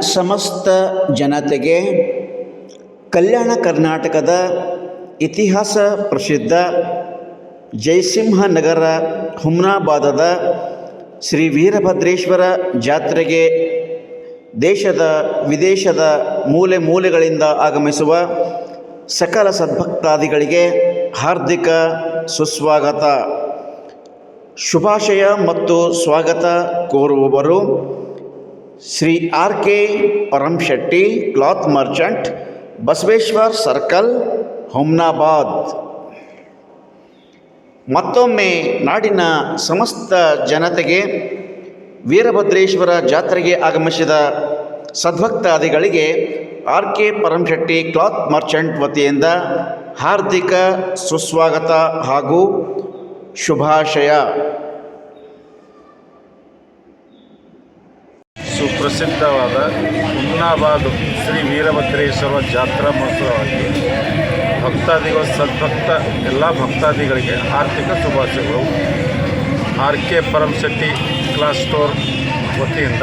ಸಮಸ್ತ ಜನತೆಗೆ ಕಲ್ಯಾಣ ಕರ್ನಾಟಕದ ಇತಿಹಾಸ ಪ್ರಸಿದ್ಧ ಜಯಸಿಂಹನಗರ ಹುಮ್ನಾಬಾದದ ಶ್ರೀ ವೀರಭದ್ರೇಶ್ವರ ಜಾತ್ರೆಗೆ ದೇಶದ ವಿದೇಶದ ಮೂಲೆ ಮೂಲೆಗಳಿಂದ ಆಗಮಿಸುವ ಸಕಲ ಸದ್ಭಕ್ತಾದಿಗಳಿಗೆ ಹಾರ್ದಿಕ ಸುಸ್ವಾಗತ. ಶುಭಾಶಯ ಮತ್ತು ಸ್ವಾಗತ ಕೋರುವವರು. Shri R K Paramshetti cloth merchant, Basaveshwar circle, Humnabad. ಮತ್ತೊಮ್ಮೆ ನಾಡಿನ ಸಮಸ್ತ ಜನತೆಗೆ ವೀರಭದ್ರೇಶ್ವರ ಜಾತ್ರೆಗೆ ಆಗಮಿಸಿದ ಸದ್ಭಕ್ತಾದಿಗಳಿಗೆ R K Paramshetti cloth merchant ವತಿಯಿಂದ ಹಾರ್ದಿಕ ಸುಸ್ವಾಗತ ಹಾಗೂ ಶುಭಾಶಯ. ಸುಪ್ರಸಿದ್ಧವಾದ ಹುಮ್ನಾಬಾದ್ ಶ್ರೀ ವೀರಭದ್ರೇಶ್ವರ ಜಾತ್ರಾ ಮಹೋತ್ಸವವಾಗಿ ಭಕ್ತಾದಿಗಳು ಸದ್ಭಕ್ತ ಎಲ್ಲ ಭಕ್ತಾದಿಗಳಿಗೆ ಆರ್ಥಿಕ ಶುಭಾಶಯಗಳು. R K Paramshetti cloth store ವತಿಯಿಂದ.